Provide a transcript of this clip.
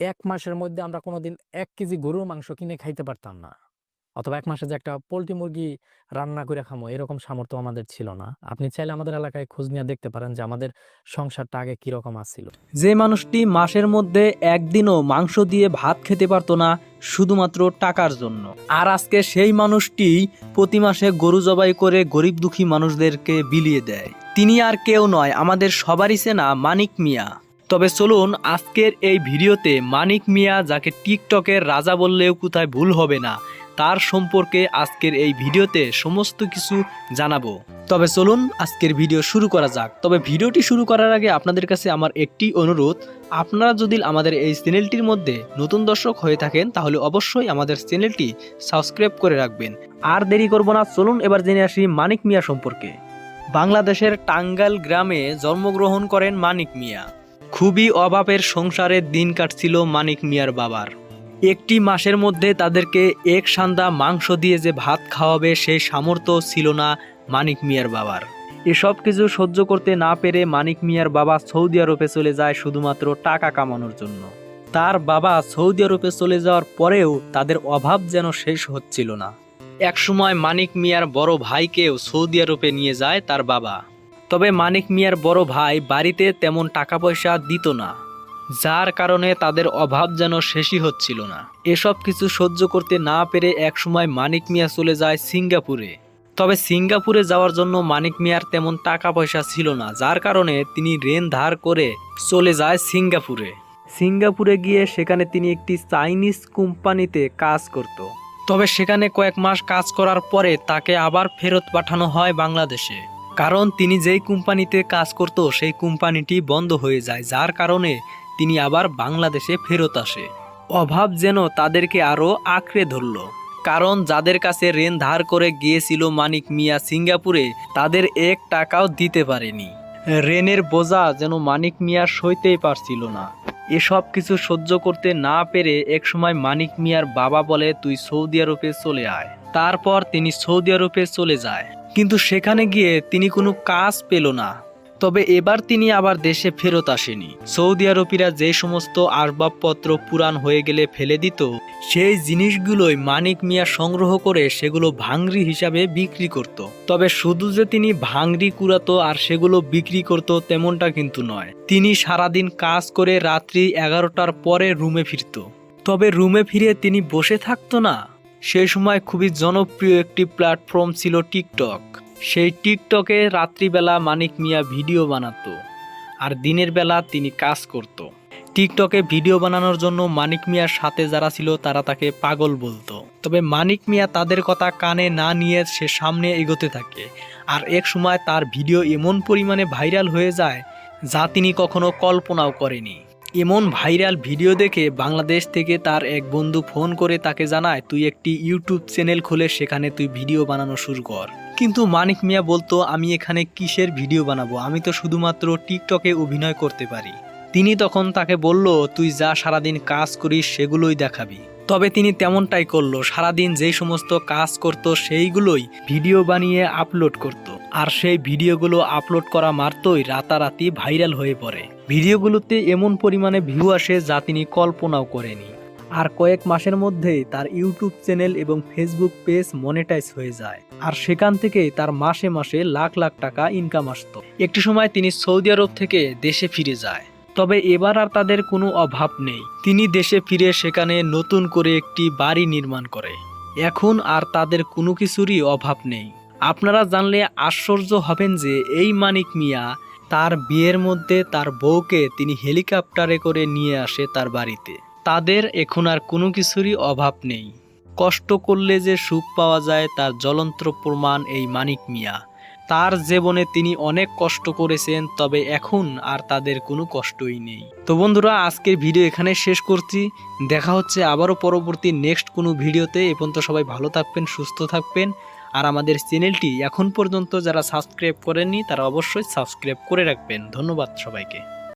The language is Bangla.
এক মাসের মধ্যে আমরা কোনোদিন এক কেজি গরুর মাংস কিনে খাইতে পারতাম না। অথবা এক মাসে যে একটা পোলট্রি মুরগি রান্না করে খামো, এরকম সামর্থ্য আমাদের ছিল না। আপনি চাইলে আমাদের এলাকায় খোঁজ নিয়ে দেখতে পারেন যে আমাদের সংসারটা আগে কীরকম আসছিল যে মানুষটি মাসের মধ্যে একদিনও মাংস দিয়ে ভাত খেতে পারতো না, শুধুমাত্র টাকার জন্য। আর আজকে সেই মানুষটি প্রতি মাসে গরু জবাই করে গরিব দুঃখী মানুষদেরকে বিলিয়ে দেয়। তিনি আর কেউ নয়, আমাদের সবারই চেনা মানিক মিয়া। তবে চলুন আজকের এই ভিডিওতে মানিক মিয়া যাকে টিকটকের রাজা বললেও কোথায় ভুল হবে না, তার সম্পর্কে আজকের এই ভিডিওতে সমস্ত কিছু জানাব। তবে চলুন আজকের ভিডিও শুরু করা যাক। তবে ভিডিওটি শুরু করার আগে আপনাদের কাছে আমার একটি অনুরোধ, আপনারা যদি আমাদের এই চ্যানেলটির মধ্যে নতুন দর্শক হয়ে থাকেন, তাহলে অবশ্যই আমাদের চ্যানেলটি সাবস্ক্রাইব করে রাখবেন। আর দেরি করব না, চলুন এবার জেনে আসি মানিক মিয়া সম্পর্কে। বাংলাদেশের টাঙ্গাল গ্রামে জন্মগ্রহণ করেন মানিক মিয়া। খুবই অভাবের সংসারে দিন কাটছিল মানিক মিয়ার বাবার। একটি মাসের মধ্যে তাদেরকে এক সান্দা মাংস দিয়ে যে ভাত খাওয়াবে সেই সামর্থ্য ছিল না মানিক মিয়ার বাবার। এসব কিছু সহ্য করতে না পেরে মানিক মিয়ার বাবা সৌদি আরবে চলে যায় শুধুমাত্র টাকা কামানোর জন্য। তার বাবা সৌদি আরবে চলে যাওয়ার পরেও তাদের অভাব যেন শেষ হচ্ছিল না। একসময় মানিক মিয়ার বড় ভাইকেও সৌদি আরবে নিয়ে যায় তার বাবা। তবে মানিক মিয়ার বড় ভাই বাড়িতে তেমন টাকা পয়সা দিত না, যার কারণে তাদের অভাব যেন শেষই হচ্ছিল না। এসব কিছু সহ্য করতে না পেরে একসময় মানিক মিয়া চলে যায় সিঙ্গাপুরে। তবে সিঙ্গাপুরে যাওয়ার জন্য মানিক মিয়ার তেমন টাকা পয়সা ছিল না, যার কারণে তিনি রেন ধার করে চলে যায় সিঙ্গাপুরে। সিঙ্গাপুরে গিয়ে সেখানে তিনি একটি চাইনিজ কোম্পানিতে কাজ করত। তবে সেখানে কয়েক মাস কাজ করার পরে তাকে আবার ফেরত পাঠানো হয় বাংলাদেশে। কারণ তিনি যেই কোম্পানিতে কাজ করত, সেই কোম্পানিটি বন্ধ হয়ে যায়, যার কারণে তিনি আবার বাংলাদেশে ফেরত আসে। অভাব যেন তাদেরকে আরও আঁকড়ে ধরল। কারণ যাদের কাছে ঋণ ধার করে গিয়েছিল মানিক মিয়া সিঙ্গাপুরে, তাদের এক টাকাও দিতে পারেনি। ঋণের বোঝা যেন মানিক মিয়া সইতেই পারছিল না। এসব কিছু সহ্য করতে না পেরে একসময় মানিক মিয়ার বাবা বলে, তুই সৌদি আরবে চলে আয়। তারপর তিনি সৌদি আরবে চলে যায়। কিন্তু সেখানে গিয়ে তিনি কোনো কাজ পেল না। তবে এবার তিনি আবার দেশে ফেরত আসেনি। সৌদি আরবিরা যে সমস্ত আসবাবপত্র পুরাণ হয়ে গেলে ফেলে দিত, সেই জিনিসগুলোই মানিক মিয়া সংগ্রহ করে সেগুলো ভাংরি হিসাবে বিক্রি করত। তবে শুধু যে তিনি ভাংরি কুড়াতো আর সেগুলো বিক্রি করত তেমনটা কিন্তু নয়। তিনি সারাদিন কাজ করে রাত্রি এগারোটার পরে রুমে ফিরত। তবে রুমে ফিরে তিনি বসে থাকতো না। সেই সময় খুবই জনপ্রিয় একটি প্ল্যাটফর্ম ছিল টিকটক। সেই টিকটকে রাত্রিবেলা মানিক মিয়া ভিডিও বানাতো আর দিনের বেলা তিনি কাজ করত। টিকটকে ভিডিও বানানোর জন্য মানিক মিয়ার সাথে যারা ছিল তারা তাকে পাগল বলতো। তবে মানিক মিয়া তাদের কথা কানে না নিয়ে সে সামনে এগোতে থাকে আর এক সময় তার ভিডিও এমন পরিমাণে ভাইরাল হয়ে যায় যা তিনি কখনো কল্পনাও করেনি। এমন ভাইরাল ভিডিও দেখে বাংলাদেশ থেকে তার এক বন্ধু ফোন করে তাকে জানায়, তুই একটি ইউটিউব চ্যানেল খুলে, সেখানে তুই ভিডিও বানানো শুরু কর। কিন্তু মানিক মিয়া বলতো, আমি এখানে কিসের ভিডিও বানাবো? আমি তো শুধুমাত্র টিকটকে অভিনয় করতে পারি। তিনি তখন তাকে বলল, তুই যা সারাদিন কাজ করিস, সেগুলোই দেখাবি। তবে তিনি তেমনটাই করল। সারাদিন যেই সমস্ত কাজ করত, সেইগুলোই ভিডিও বানিয়ে আপলোড করত। আর সেই ভিডিওগুলো আপলোড করা মাত্রই রাতারাতি ভাইরাল হয়ে পড়ে। ভিডিওগুলোতে এমন পরিমাণে ভিউ আসে যা তিনি কল্পনাও করেনি। আর কয়েক মাসের মধ্যেই তার ইউটিউব চ্যানেল এবং ফেসবুক পেজ মনিটাইজ হয়ে যায়। আর সেখান থেকে তার মাসে মাসে লাখ লাখ টাকা ইনকাম আসতো। একটি সময় তিনি সৌদি আরব থেকে দেশে ফিরে যায়। তবে এবার আর তাদের কোনো অভাব নেই। তিনি দেশে ফিরে সেখানে নতুন করে একটি বাড়ি নির্মাণ করে। এখন আর তাদের কোনো কিছুরই অভাব নেই। আপনারা জানলে আশ্চর্য হবেন যে এই মানিক মিয়া তার বিয়ের মধ্যে তার বউকে তিনি হেলিকপ্টারে করে নিয়ে আসে তার বাড়িতে। তাদের এখন আর কোনো কিছুরই অভাব নেই। কষ্ট করলে যে সুখ পাওয়া যায় তার জ্বলন্ত প্রমাণ এই মানিক মিয়া। তার জীবনে তিনি অনেক কষ্ট করেছেন, তবে এখন আর তাদের কোনো কষ্টই নেই। তো বন্ধুরা, আজকের ভিডিও এখানে শেষ করছি। দেখা হচ্ছে আবারও পরবর্তী নেক্সট কোনো ভিডিওতে। এ পর্যন্ত সবাই ভালো থাকবেন, সুস্থ থাকবেন। আর আমাদের চ্যানেলটি এখন পর্যন্ত যারা সাবস্ক্রাইব করেননি, তারা অবশ্যই সাবস্ক্রাইব করে রাখবেন। ধন্যবাদ সবাইকে।